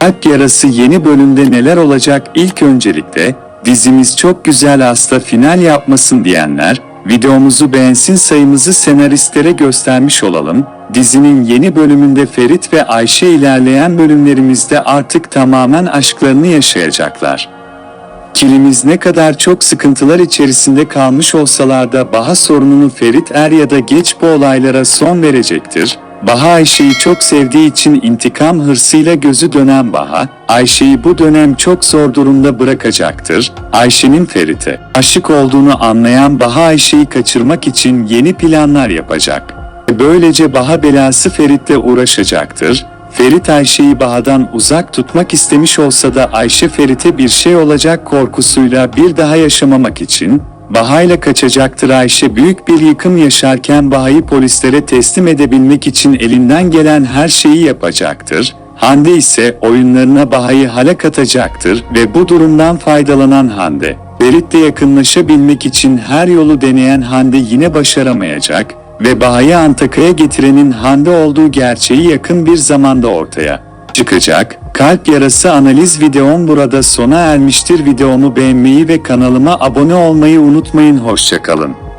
Kalp Yarası yeni bölümde neler olacak ilk öncelikle dizimiz çok güzel hasta final yapmasın diyenler videomuzu beğensin sayımızı senaristlere göstermiş olalım. Dizinin yeni bölümünde Ferit ve Ayşe ilerleyen bölümlerimizde artık tamamen aşklarını yaşayacaklar. Kilimiz ne kadar çok sıkıntılar içerisinde kalmış olsalar da Baha sorununu Ferit er ya da geç bu olaylara son verecektir. Baha Ayşe'yi çok sevdiği için intikam hırsıyla gözü dönen Baha, Ayşe'yi bu dönem çok zor durumda bırakacaktır. Ayşe'nin Ferit'e aşık olduğunu anlayan Baha Ayşe'yi kaçırmak için yeni planlar yapacak. Böylece Baha belası Ferit'le uğraşacaktır. Ferit Ayşe'yi Baha'dan uzak tutmak istemiş olsa da Ayşe Ferit'e bir şey olacak korkusuyla bir daha yaşamamak için Baha'yla kaçacaktır Ayşe büyük bir yıkım yaşarken Baha'yı polislere teslim edebilmek için elinden gelen her şeyi yapacaktır. Hande ise oyunlarına Baha'yı hale katacaktır ve bu durumdan faydalanan Hande, Ferit'le yakınlaşabilmek için her yolu deneyen Hande yine başaramayacak ve Baha'yı Antakya getirenin Hande olduğu gerçeği yakın bir zamanda ortaya çıkacak. Kalp yarası analiz videom burada sona ermiştir. Videomu beğenmeyi ve kanalıma abone olmayı unutmayın. Hoşçakalın.